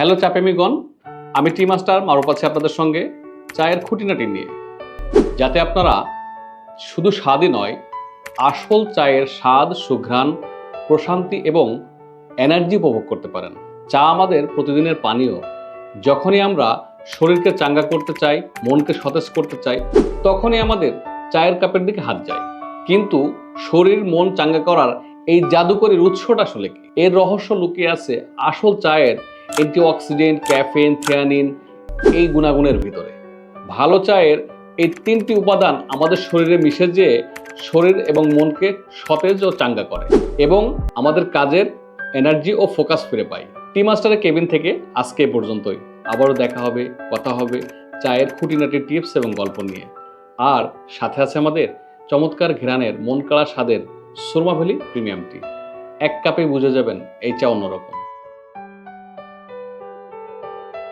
Hello চাপেমিগণ আমি টি master মারুপ আছি আপনাদের সঙ্গে চায়ের খুঁটিনাটি নিয়ে। যাতে আপনারা শুধু স্বাদই নয়, আসল চায়ের স্বাদ, সুঘ্রাণ, প্রশান্তি এবং এনার্জি উপভোগ করতে পারেন। চা আমাদের প্রতিদিনের পানীয়। যখনই আমরা শরীরকে চাঙ্গা করতে চাই, মনকে সতেজ করতে চাই, তখনই আমাদের চায়ের কাপের দিকে হাত যায়। কিন্তু শরীর, মন চাঙ্গা করার এই জাদুকরীর উৎসটা আসলে কি? এর রহস্য লুকিয়ে আছে আসল চায়ের অ্যান্টিঅক্সিডেন্ট ক্যাফেন থিয়ানিন এই গুণাগুণের ভিতরে। ভালো চায়ের এই তিনটি উপাদান আমাদের শরীরে মিশে যেয়ে শরীর এবং মনকে সতেজ ও চাঙ্গা করে এবং আমাদের কাজের এনার্জি ও ফোকাস ফিরে পাই টি মাস্টারের কেবিন থেকে আজকে পর্যন্তই। আবারও দেখা হবে, কথা হবে চায়ের খুঁটিনাটি টিপস এবং গল্প নিয়ে। আর সাথে আছে আমাদের চমৎকার ঘেরানের মন কাড়া স্বাদের সুরমা ভ্যালি প্রিমিয়াম টি এক কাপে বুঝে যাবেন এই চা অন্যরকম।